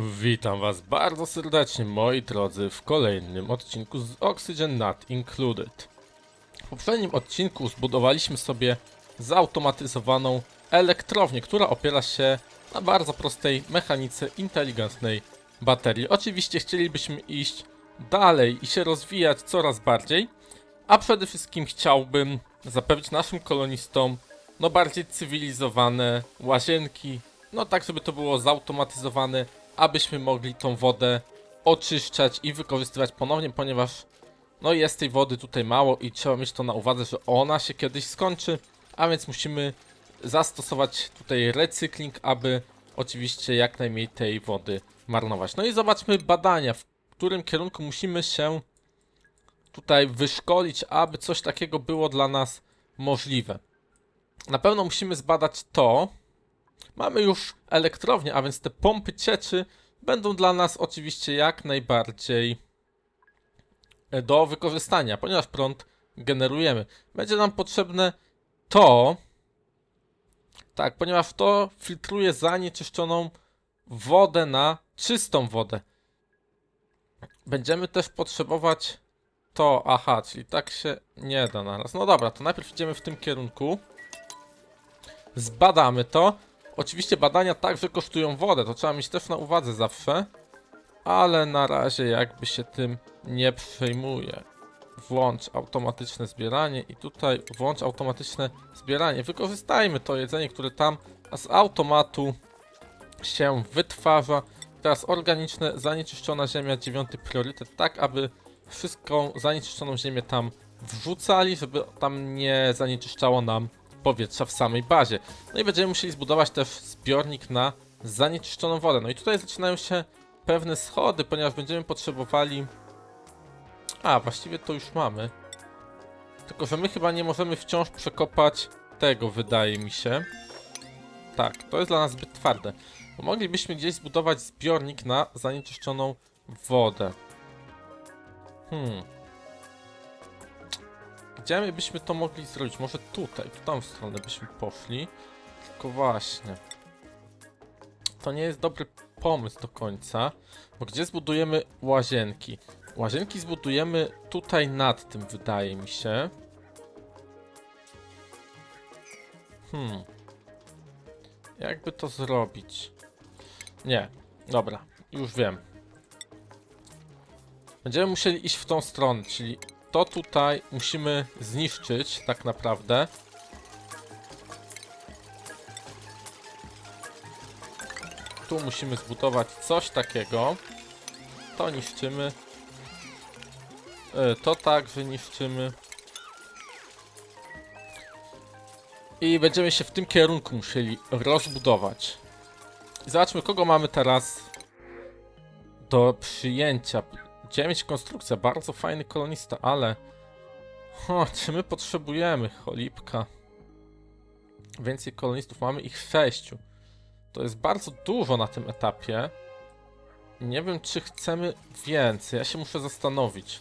Witam Was bardzo serdecznie, moi drodzy, w kolejnym odcinku z Oxygen Not Included. W poprzednim odcinku zbudowaliśmy sobie zautomatyzowaną elektrownię, która opiera się na bardzo prostej mechanice inteligentnej baterii. Oczywiście chcielibyśmy iść dalej i się rozwijać coraz bardziej, a przede wszystkim chciałbym zapewnić naszym kolonistom no bardziej cywilizowane łazienki, no tak żeby to było zautomatyzowane, abyśmy mogli tą wodę oczyszczać i wykorzystywać ponownie, ponieważ no jest tej wody tutaj mało i trzeba mieć to na uwadze, że ona się kiedyś skończy, a więc musimy zastosować tutaj recykling, aby oczywiście jak najmniej tej wody marnować. No i zobaczmy badania, w którym kierunku musimy się tutaj wyszkolić, aby coś takiego było dla nas możliwe. Na pewno musimy zbadać to. Mamy już elektrownię, a więc te pompy cieczy będą dla nas oczywiście jak najbardziej e, do wykorzystania, ponieważ prąd generujemy. Będzie nam potrzebne to, tak, ponieważ to filtruje zanieczyszczoną wodę na czystą wodę. Będziemy też potrzebować to, aha, czyli tak się nie da naraz. No dobra, to najpierw idziemy w tym kierunku. Zbadamy to. Oczywiście badania także kosztują wodę, to trzeba mieć też na uwadze zawsze. Ale na razie jakby się tym nie przejmuję. Włącz automatyczne zbieranie i tutaj włącz automatyczne zbieranie. Wykorzystajmy to jedzenie, które tam z automatu się wytwarza. Teraz organiczne, zanieczyszczona ziemia, dziewiąty priorytet, tak aby wszystką zanieczyszczoną ziemię tam wrzucali, żeby tam nie zanieczyszczało nam powietrza w samej bazie. No i będziemy musieli zbudować też zbiornik na zanieczyszczoną wodę. No i tutaj zaczynają się pewne schody, ponieważ będziemy potrzebowali... A, właściwie to już mamy. Tylko, że my chyba nie możemy wciąż przekopać tego, wydaje mi się. Tak, to jest dla nas zbyt twarde. Bo moglibyśmy gdzieś zbudować zbiornik na zanieczyszczoną wodę. Hmm. Gdzie my byśmy to mogli zrobić? Może tutaj, w tą stronę byśmy poszli. Tylko właśnie. To nie jest dobry pomysł do końca. Bo gdzie zbudujemy łazienki? Łazienki zbudujemy tutaj nad tym, wydaje mi się. Hmm. Jakby to zrobić? Nie. Dobra, już wiem. Będziemy musieli iść w tą stronę, czyli to tutaj musimy zniszczyć tak naprawdę. Tu musimy zbudować coś takiego. To niszczymy. E, To także niszczymy. I będziemy się w tym kierunku musieli rozbudować. Zobaczmy, kogo mamy teraz do przyjęcia. 9 konstrukcja, bardzo fajny kolonista, ale... O, czy my potrzebujemy cholipka? Więcej kolonistów, mamy ich 6. To jest bardzo dużo na tym etapie. Nie wiem, czy chcemy więcej, ja się muszę zastanowić.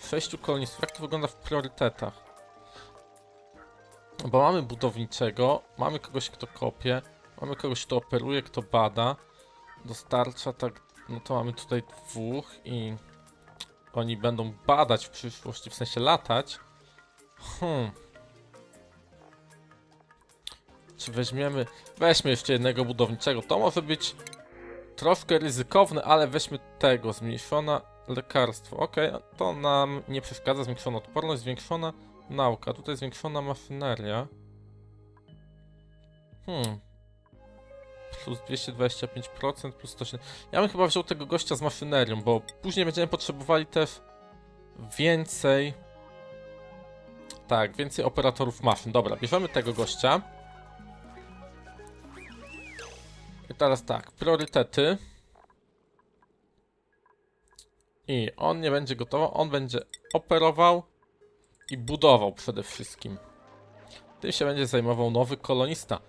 6 kolonistów, jak to wygląda w priorytetach? Bo mamy budowniczego, mamy kogoś, kto kopie, mamy kogoś, kto operuje, kto bada, dostarcza tak no to mamy tutaj dwóch i oni będą badać w przyszłości, w sensie latać. Hmm. Czy weźmiemy... Weźmy jeszcze jednego budowniczego. To może być troszkę ryzykowne, ale weźmy tego. Zmniejszona lekarstwo. Ok, to nam nie przeszkadza. Zwiększona odporność, zwiększona nauka. Tutaj zwiększona maszyneria. Hmm plus 225%, plus 107. Ja bym chyba wziął tego gościa z maszynerią, bo później będziemy potrzebowali też więcej... Tak, więcej operatorów maszyn. Dobra, bierzemy tego gościa. I teraz tak, priorytety. I on nie będzie gotowy, on będzie operował i budował przede wszystkim. Tym się będzie zajmował nowy kolonista.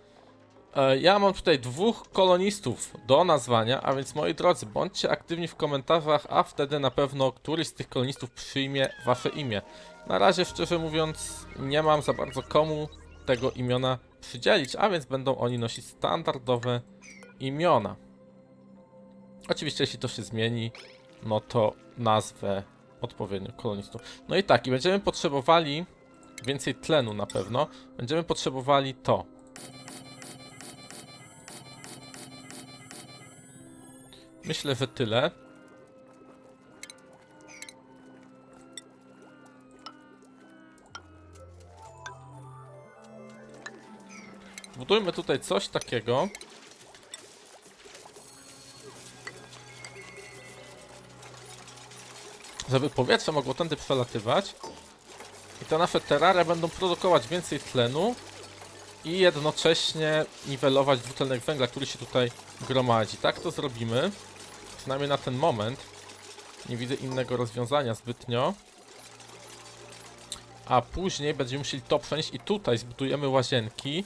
E, Ja mam tutaj dwóch kolonistów do nazwania, a więc moi drodzy, bądźcie aktywni w komentarzach, a wtedy na pewno któryś z tych kolonistów przyjmie wasze imię. Na razie, szczerze mówiąc, nie mam za bardzo komu tego imiona przydzielić, a więc będą oni nosić standardowe imiona. Oczywiście, jeśli to się zmieni, no to nazwę odpowiednio kolonistów. No i tak, i będziemy potrzebowali więcej tlenu na pewno. Będziemy potrzebowali to. Myślę, że tyle. Budujmy tutaj coś takiego. Żeby powietrze mogło tędy przelatywać. I te nasze terraria będą produkować więcej tlenu. I jednocześnie niwelować dwutlenek węgla, który się tutaj gromadzi. Tak to zrobimy. Przynajmniej na ten moment. Nie widzę innego rozwiązania zbytnio. A później będziemy musieli to przenieść i tutaj zbudujemy łazienki,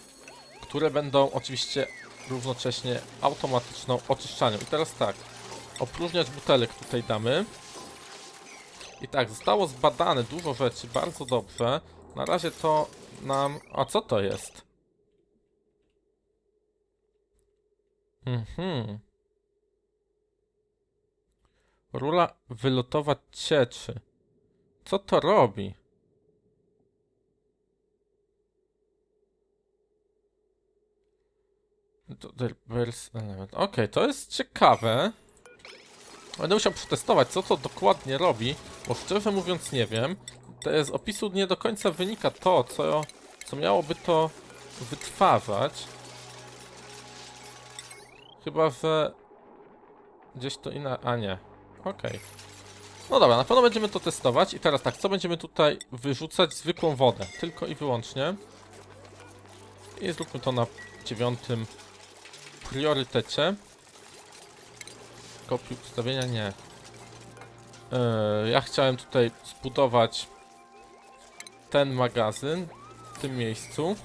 które będą oczywiście równocześnie automatyczną oczyszczalnią. I teraz tak, opróżniać butelek tutaj damy. I tak, zostało zbadane dużo rzeczy, bardzo dobrze. Na razie to nam... A co to jest? Mhm. Rula wylotować cieczy. Co to robi? Element. Okej, to jest ciekawe. Będę musiał przetestować, co to dokładnie robi, bo szczerze mówiąc nie wiem. Z opisu nie do końca wynika to, co, co miałoby to wytwarzać. Chyba, że gdzieś to inna... A nie. Okej. No dobra, na pewno będziemy to testować. I teraz tak, co będziemy tutaj wyrzucać? Zwykłą wodę. Tylko i wyłącznie. I zróbmy to na dziewiątym priorytecie. Kopiuj ustawienia? Nie. Yy, ja chciałem tutaj zbudować ten magazyn w tym miejscu.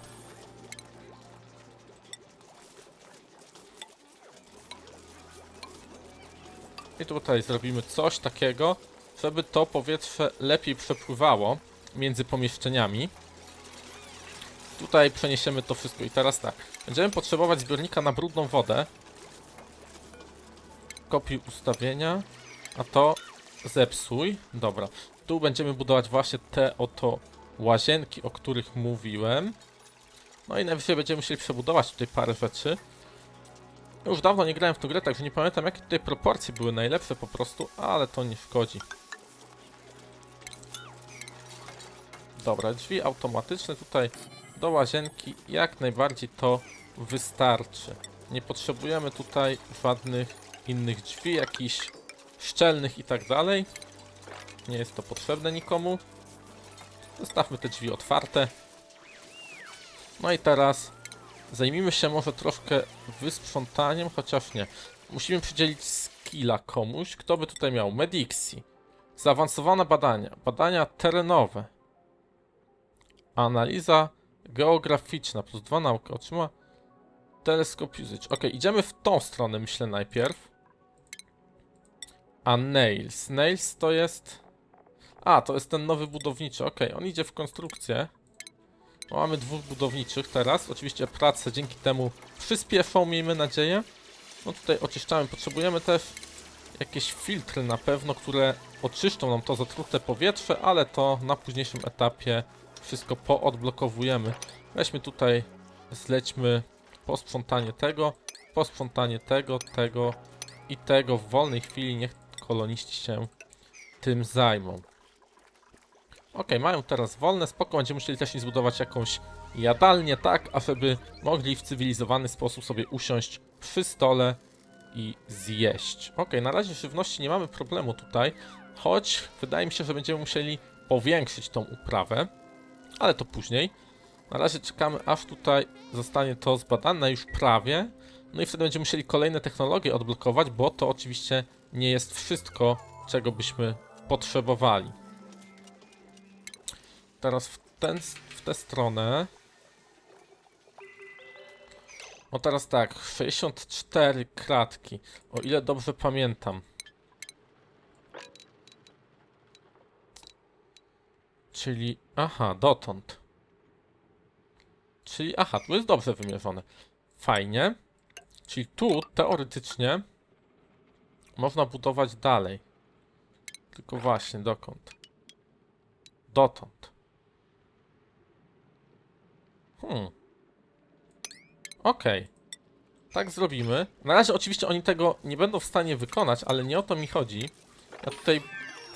I tutaj zrobimy coś takiego, żeby to powietrze lepiej przepływało między pomieszczeniami. Tutaj przeniesiemy to wszystko i teraz tak. Będziemy potrzebować zbiornika na brudną wodę. Kopiuj ustawienia, a to zepsuj. Dobra. Tu będziemy budować właśnie te oto łazienki, o których mówiłem. No i najwyżej będziemy musieli przebudować tutaj parę rzeczy. Już dawno nie grałem w tę grę, także nie pamiętam jakie tutaj proporcje były najlepsze po prostu, ale to nie szkodzi. Dobra, drzwi automatyczne tutaj do łazienki jak najbardziej to wystarczy. Nie potrzebujemy tutaj żadnych innych drzwi, jakichś szczelnych i tak dalej. Nie jest to potrzebne nikomu. Zostawmy te drzwi otwarte. No i teraz zajmijmy się może troszkę wysprzątaniem, chociaż nie. Musimy przydzielić skilla komuś. Kto by tutaj miał? Medixi. Zaawansowane badania. Badania terenowe. Analiza geograficzna. Plus dwa nauka. Otrzyma teleskop usage. Ok, idziemy w tą stronę, myślę najpierw. A Nails. Nails to jest... A, to jest ten nowy budowniczy. Ok, on idzie w konstrukcję. No, Mamy dwóch budowniczych teraz. Oczywiście prace dzięki temu przyspieszą, miejmy nadzieję. No tutaj oczyszczamy. Potrzebujemy też jakieś filtry na pewno, które oczyszczą nam to zatrute powietrze, ale to na późniejszym etapie wszystko poodblokowujemy. Weźmy tutaj, zlećmy posprzątanie tego, posprzątanie tego, tego i tego w wolnej chwili. Niech koloniści się tym zajmą. Ok, mają teraz wolne, spoko, będziemy musieli też im zbudować jakąś jadalnię, tak, ażeby mogli w cywilizowany sposób sobie usiąść przy stole i zjeść. Ok, na razie żywności nie mamy problemu tutaj, choć wydaje mi się, że będziemy musieli powiększyć tą uprawę, ale to później. Na razie czekamy, aż tutaj zostanie to zbadane już prawie, no i wtedy będziemy musieli kolejne technologie odblokować, bo to oczywiście nie jest wszystko, czego byśmy potrzebowali. Teraz w, ten, w tę stronę. O teraz tak, 64 kratki, o ile dobrze pamiętam. Czyli, aha, dotąd. Czyli, aha, tu jest dobrze wymierzone. Fajnie. Czyli tu, teoretycznie, można budować dalej. Tylko właśnie, dokąd? Dotąd. Hmm. Okej. Tak zrobimy. Na razie oczywiście oni tego nie będą w stanie wykonać, ale nie o to mi chodzi. Ja tutaj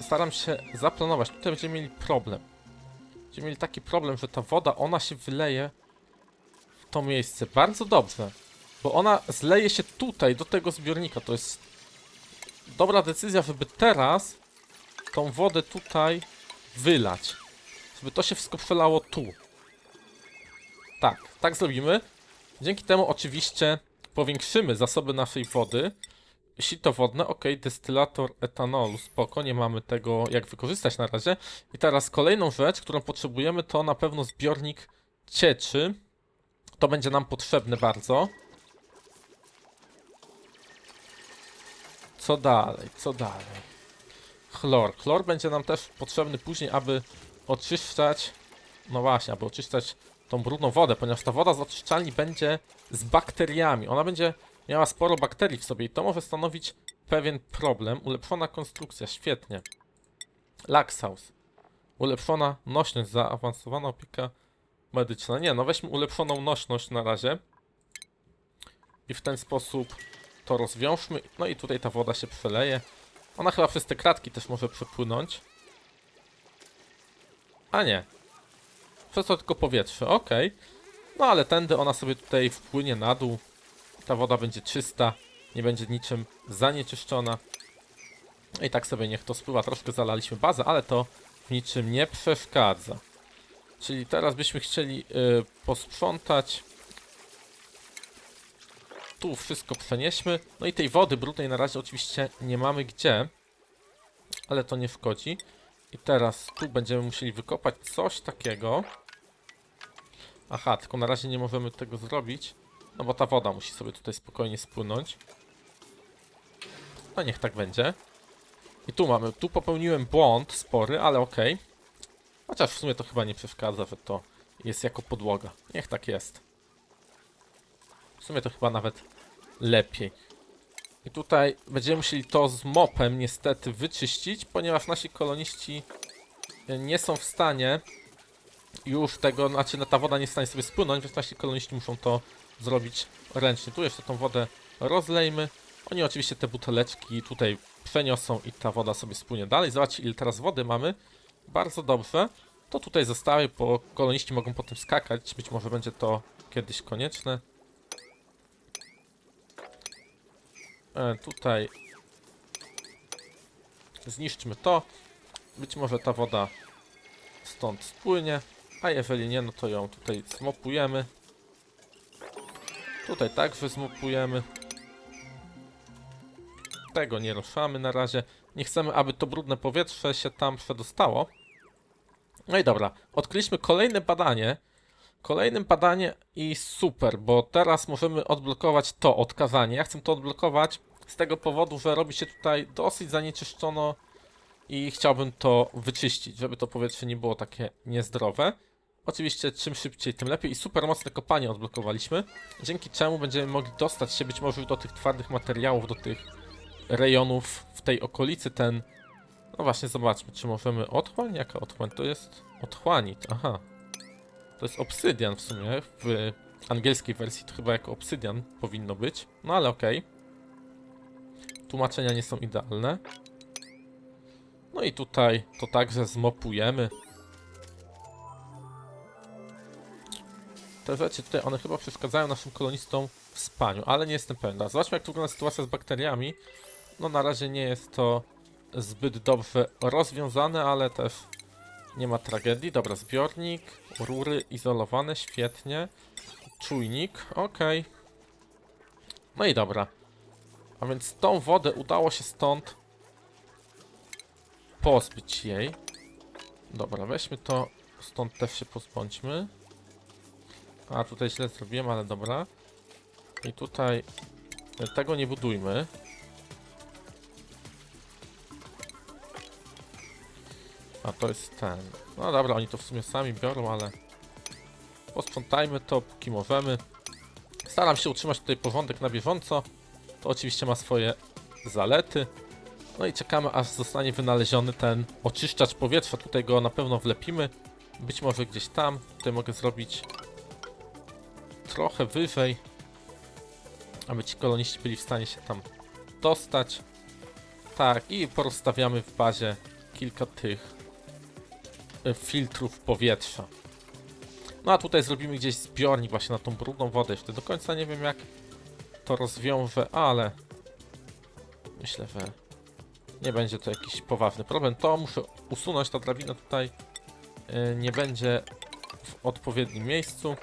staram się zaplanować. Tutaj będziemy mieli problem. Będziemy mieli taki problem, że ta woda, ona się wyleje w to miejsce. Bardzo dobrze. Bo ona zleje się tutaj, do tego zbiornika. To jest dobra decyzja, żeby teraz tą wodę tutaj wylać. Żeby to się wszystko przelało tu. Tak, tak zrobimy. Dzięki temu oczywiście powiększymy zasoby naszej wody. Sito wodne, ok, destylator etanolu, spoko, nie mamy tego jak wykorzystać na razie. I teraz kolejną rzecz, którą potrzebujemy to na pewno zbiornik cieczy. To będzie nam potrzebne bardzo. Co dalej, co dalej? Chlor. Chlor będzie nam też potrzebny później, aby oczyszczać, no właśnie, aby oczyszczać tą brudną wodę, ponieważ ta woda z oczyszczalni będzie z bakteriami. Ona będzie miała sporo bakterii w sobie i to może stanowić pewien problem. Ulepszona konstrukcja, świetnie. Laxaus. Ulepszona nośność, zaawansowana opieka medyczna. Nie, no weźmy ulepszoną nośność na razie. I w ten sposób to rozwiążmy. No i tutaj ta woda się przeleje. Ona chyba przez te kratki też może przepłynąć. A nie. Przez to tylko powietrze, ok. No ale tędy ona sobie tutaj wpłynie na dół. Ta woda będzie czysta, nie będzie niczym zanieczyszczona. I tak sobie niech to spływa. Troszkę zalaliśmy bazę, ale to w niczym nie przeszkadza. Czyli teraz byśmy chcieli y, posprzątać. Tu wszystko przenieśmy. No i tej wody brudnej na razie oczywiście nie mamy gdzie. Ale to nie szkodzi. I teraz tu będziemy musieli wykopać coś takiego. Aha, tylko na razie nie możemy tego zrobić. No bo ta woda musi sobie tutaj spokojnie spłynąć. No niech tak będzie. I tu mamy, tu popełniłem błąd spory, ale okej. Chociaż w sumie to chyba nie przeszkadza, że to jest jako podłoga. Niech tak jest. W sumie to chyba nawet lepiej. I tutaj będziemy musieli to z mopem niestety wyczyścić, ponieważ nasi koloniści nie są w stanie już tego, znaczy ta woda nie jest w stanie sobie spłynąć, więc nasi koloniści muszą to zrobić ręcznie. Tu jeszcze tą wodę rozlejmy. Oni oczywiście te buteleczki tutaj przeniosą i ta woda sobie spłynie dalej. Zobaczcie ile teraz wody mamy. Bardzo dobrze. To tutaj zostały, bo koloniści mogą potem skakać. Być może będzie to kiedyś konieczne. E, tutaj zniszczmy to. Być może ta woda stąd spłynie, a jeżeli nie, no to ją tutaj zmopujemy. Tutaj także zmopujemy. Tego nie ruszamy na razie. Nie chcemy, aby to brudne powietrze się tam przedostało. No i dobra, odkryliśmy kolejne badanie. Kolejne badanie i super, bo teraz możemy odblokować to odkazanie. Ja chcę to odblokować z tego powodu, że robi się tutaj dosyć zanieczyszczono i chciałbym to wyczyścić, żeby to powietrze nie było takie niezdrowe. Oczywiście czym szybciej, tym lepiej i super mocne kopanie odblokowaliśmy, dzięki czemu będziemy mogli dostać się być może do tych twardych materiałów, do tych rejonów w tej okolicy, ten... No właśnie, zobaczmy, czy możemy... Otchłań? Jaka otchłań? To jest otchłanit, aha. To jest obsydian w sumie, w angielskiej wersji to chyba jako obsydian powinno być, no ale okej. Tłumaczenia nie są idealne. No i tutaj to także zmopujemy. Te rzeczy tutaj, one chyba przeszkadzają naszym kolonistom w spaniu, ale nie jestem. Dobra, Zobaczmy jak wygląda sytuacja z bakteriami. No na razie nie jest to zbyt dobrze rozwiązane, ale też nie ma tragedii. Dobra, zbiornik, rury izolowane, świetnie. Czujnik, okej. No i dobra. A więc tą wodę udało się stąd pozbyć jej. Dobra, weźmy to, stąd też się pozbądźmy. A, tutaj źle zrobiłem, ale dobra. I tutaj e, tego nie budujmy. A to jest ten. No dobra, oni to w sumie sami biorą, ale posprzątajmy to, póki możemy. Staram się utrzymać tutaj porządek na bieżąco. To oczywiście ma swoje zalety. No i czekamy aż zostanie wynaleziony ten oczyszczacz powietrza. Tutaj go na pewno wlepimy. Być może gdzieś tam. Tutaj mogę zrobić trochę wyżej, aby ci koloniści byli w stanie się tam dostać. Tak, i porozstawiamy w bazie kilka tych e, filtrów powietrza. No a tutaj zrobimy gdzieś zbiornik właśnie na tą brudną wodę. Jeszcze do końca nie wiem jak to rozwiążę, ale myślę, że nie będzie to jakiś poważny problem. To muszę usunąć, ta drabina tutaj e, nie będzie w odpowiednim miejscu.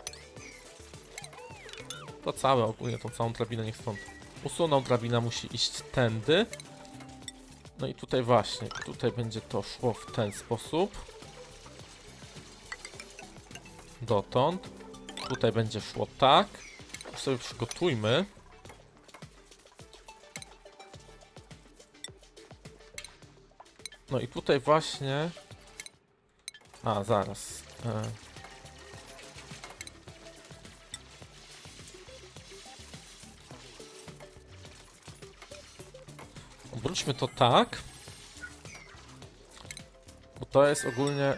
To całe ogólnie, tą całą drabinę niech stąd usuną. Drabina musi iść tędy. No i tutaj właśnie, tutaj będzie to szło w ten sposób. Dotąd. Tutaj będzie szło tak. Już sobie przygotujmy. No i tutaj właśnie... A, zaraz. E... Obróćmy to tak. Bo to jest ogólnie...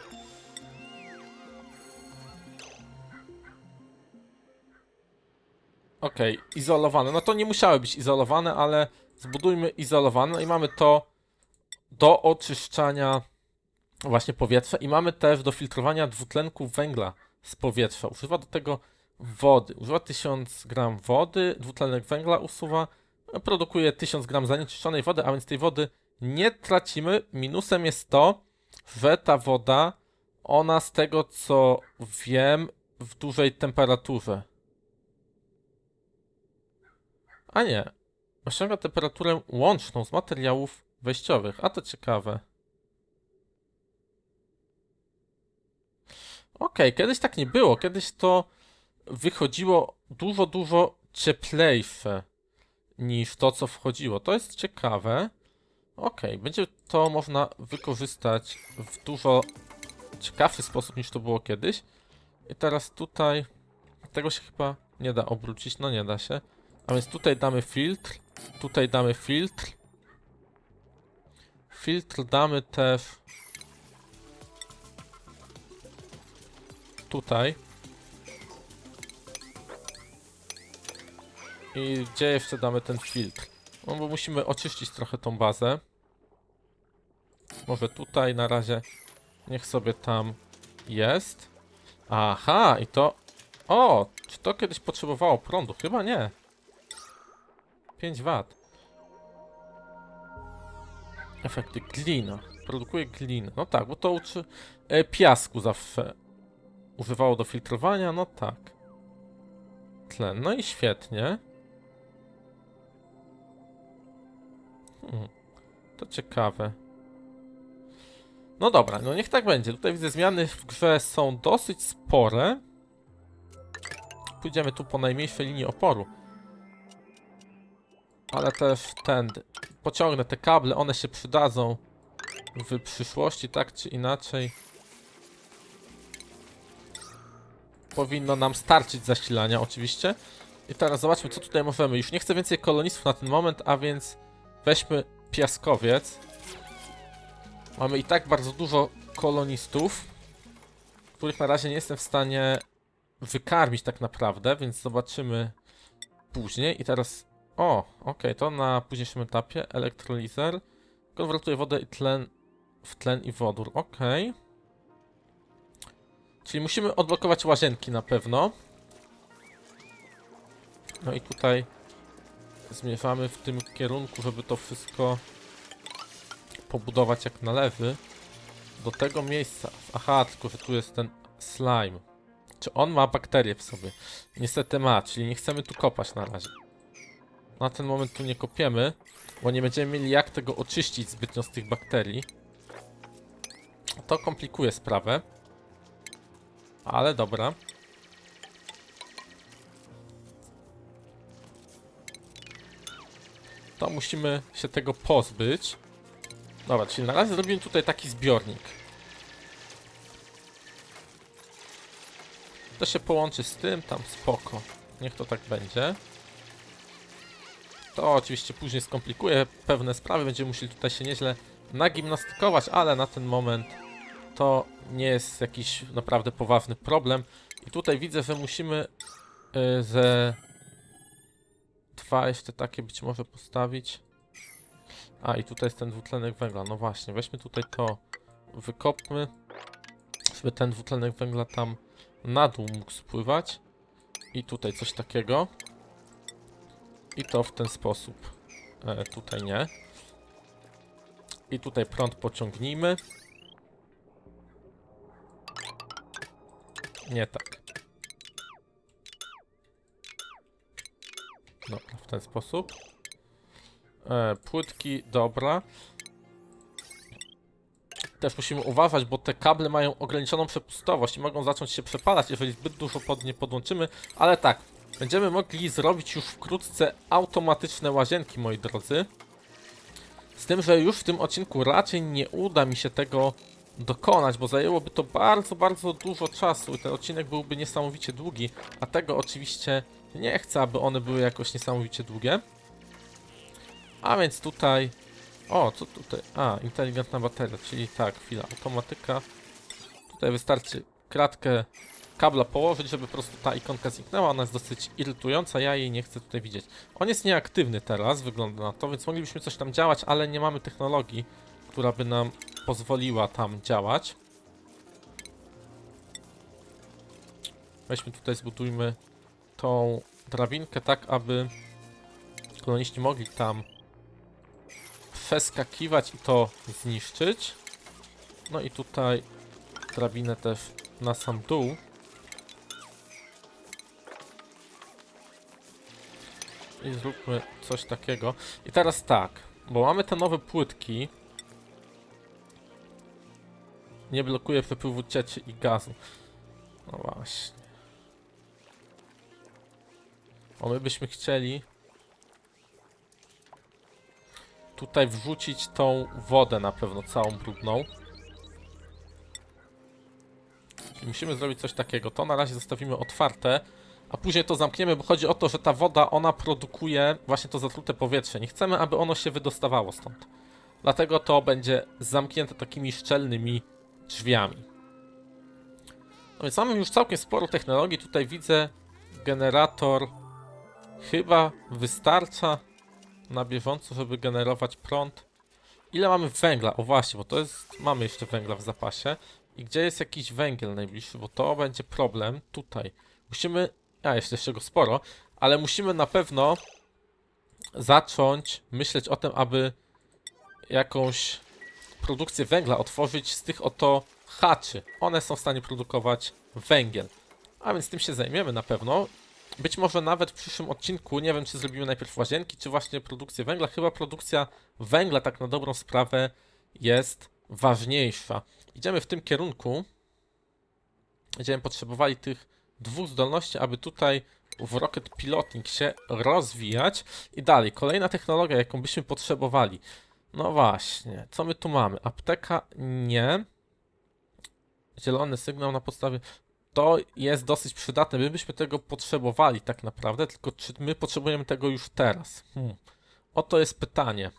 Okej, izolowane. No to nie musiały być izolowane, ale zbudujmy izolowane. No i mamy to do oczyszczania właśnie powietrza i mamy też do filtrowania dwutlenku węgla z powietrza. Używa do tego wody. Używa 1000 gram wody, dwutlenek węgla usuwa, produkuje 1000 gram zanieczyszczonej wody, a więc tej wody nie tracimy. Minusem jest to, że ta woda, ona z tego co wiem, w dużej temperaturze. A nie. Osiąga temperaturę łączną z materiałów wejściowych. A to ciekawe. Okej, kiedyś tak nie było. Kiedyś to wychodziło dużo, dużo cieplejsze niż to, co wchodziło. To jest ciekawe. Okej, będzie to można wykorzystać w dużo ciekawszy sposób niż to było kiedyś. I teraz tutaj tego się chyba nie da obrócić, no nie da się. A więc tutaj damy filtr, tutaj damy filtr. Filtr damy też tutaj. I gdzie jeszcze damy ten filtr? No bo musimy oczyścić trochę tą bazę. Może tutaj na razie niech sobie tam jest. Aha, i to... O, czy to kiedyś potrzebowało prądu? Chyba nie. 5 W. Efekty glina. Produkuje glinę. No tak, bo to uczy... E, piasku zawsze używało do filtrowania, no tak. Tlen. No i świetnie. To ciekawe. No dobra, no niech tak będzie. Tutaj widzę zmiany w grze są dosyć spore. Pójdziemy tu po najmniejszej linii oporu. Ale też tędy. Pociągnę te kable, one się przydadzą w przyszłości, tak czy inaczej. Powinno nam starczyć zasilania, oczywiście. I teraz zobaczmy, co tutaj możemy. Już nie chcę więcej kolonistów na ten moment, a więc weźmy piaskowiec. Mamy i tak bardzo dużo kolonistów, których na razie nie jestem w stanie wykarmić tak naprawdę, więc zobaczymy później. I teraz o, okej, to na późniejszym etapie. Elektrolizer. Konwertuje wodę i tlen w tlen i wodór. Okej. Czyli musimy odblokować łazienki na pewno. No i tutaj zmierzamy w tym kierunku, żeby to wszystko pobudować jak należy. Do tego miejsca. Aha, tylko że tu jest ten slime. Czy on ma bakterie w sobie? Niestety ma, czyli nie chcemy tu kopać na razie. Na ten moment tu nie kopiemy, bo nie będziemy mieli jak tego oczyścić zbytnio z tych bakterii. To komplikuje sprawę. Ale dobra. To musimy się tego pozbyć. Dobra, czyli na razie zrobimy tutaj taki zbiornik. To się połączy z tym, tam spoko. Niech to tak będzie. To oczywiście później skomplikuje pewne sprawy, będziemy musieli tutaj się nieźle nagimnastykować, ale na ten moment to nie jest jakiś naprawdę poważny problem. I tutaj widzę, że musimy y, ze dwa jeszcze takie być może postawić. A i tutaj jest ten dwutlenek węgla. No właśnie, weźmy tutaj to, wykopmy, żeby ten dwutlenek węgla tam na dół mógł spływać. I tutaj coś takiego. I to w ten sposób. E, tutaj nie. I tutaj prąd pociągnijmy. Nie tak. Dobra, w ten sposób. E, płytki, dobra. Też musimy uważać, bo te kable mają ograniczoną przepustowość i mogą zacząć się przepalać, jeżeli zbyt dużo pod nie podłączymy. Ale tak, będziemy mogli zrobić już wkrótce automatyczne łazienki, moi drodzy. Z tym, że już w tym odcinku raczej nie uda mi się tego dokonać, bo zajęłoby to bardzo, bardzo dużo czasu i ten odcinek byłby niesamowicie długi, a tego oczywiście nie chcę, aby one były jakoś niesamowicie długie. A więc tutaj... O, co tutaj? A, inteligentna bateria, czyli tak, chwila, automatyka. Tutaj wystarczy kratkę kabla położyć, żeby po prostu ta ikonka zniknęła. Ona jest dosyć irytująca, ja jej nie chcę tutaj widzieć. On jest nieaktywny teraz, wygląda na to, więc moglibyśmy coś tam działać, ale nie mamy technologii, która by nam pozwoliła tam działać. Weźmy tutaj, zbudujmy tą drabinkę tak, aby koloniści mogli tam przeskakiwać i to zniszczyć. No i tutaj drabinę też na sam dół. I zróbmy coś takiego. I teraz tak, bo mamy te nowe płytki. Nie blokuje przepływu cieczy i gazu. No właśnie. O, my byśmy chcieli tutaj wrzucić tą wodę na pewno całą brudną. Czyli musimy zrobić coś takiego. To na razie zostawimy otwarte, a później to zamkniemy, bo chodzi o to, że ta woda, ona produkuje właśnie to zatrute powietrze. Nie chcemy, aby ono się wydostawało stąd. Dlatego to będzie zamknięte takimi szczelnymi drzwiami. No więc mamy już całkiem sporo technologii. Tutaj widzę generator chyba wystarcza na bieżąco, żeby generować prąd. Ile mamy węgla? O właśnie, bo to jest... Mamy jeszcze węgla w zapasie. I gdzie jest jakiś węgiel najbliższy? Bo to będzie problem. Tutaj. Musimy... A, jest jeszcze go sporo. Ale musimy na pewno zacząć myśleć o tym, aby jakąś produkcję węgla otworzyć z tych oto haczy. One są w stanie produkować węgiel. A więc tym się zajmiemy na pewno. Być może nawet w przyszłym odcinku, nie wiem czy zrobimy najpierw łazienki, czy właśnie produkcję węgla. Chyba produkcja węgla tak na dobrą sprawę jest ważniejsza. Idziemy w tym kierunku. Będziemy potrzebowali tych dwóch zdolności, aby tutaj w Rocket Piloting się rozwijać. I dalej, kolejna technologia, jaką byśmy potrzebowali. No właśnie, co my tu mamy? Apteka nie. Zielony sygnał na podstawie. To jest dosyć przydatne. My byśmy tego potrzebowali tak naprawdę, tylko czy my potrzebujemy tego już teraz? Hmm. Oto jest pytanie.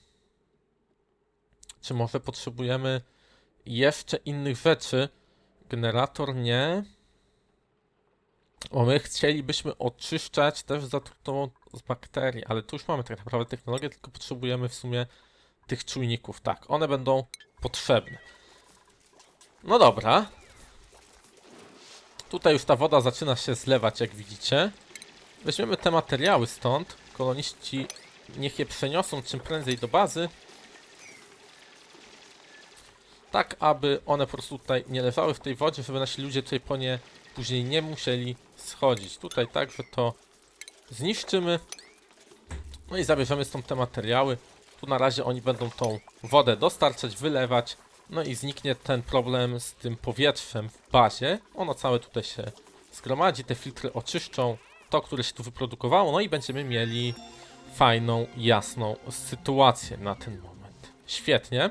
Czy może potrzebujemy jeszcze innych rzeczy? Generator nie. Bo my chcielibyśmy oczyszczać też zatrutą z bakterii, ale tu już mamy tak naprawdę technologię, tylko potrzebujemy w sumie tych czujników. Tak, one będą potrzebne. No dobra. Tutaj już ta woda zaczyna się zlewać, jak widzicie. Weźmiemy te materiały stąd. Koloniści niech je przeniosą czym prędzej do bazy. Tak, aby one po prostu tutaj nie leżały w tej wodzie, żeby nasi ludzie tutaj po nie później nie musieli schodzić. Tutaj także to zniszczymy. No i zabierzemy stąd te materiały. Tu na razie oni będą tą wodę dostarczać, wylewać. No i zniknie ten problem z tym powietrzem w bazie. Ono całe tutaj się zgromadzi, te filtry oczyszczą to, które się tu wyprodukowało, no i będziemy mieli fajną, jasną sytuację na ten moment. Świetnie.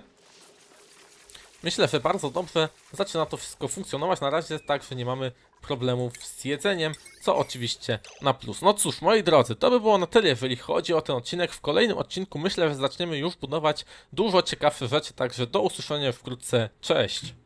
Myślę, że bardzo dobrze zaczyna to wszystko funkcjonować. Na razie tak, że nie mamy problemów z jedzeniem, co oczywiście na plus. No cóż, moi drodzy, to by było na tyle, jeżeli chodzi o ten odcinek. W kolejnym odcinku myślę, że zaczniemy już budować dużo ciekawsze rzeczy, także do usłyszenia wkrótce. Cześć!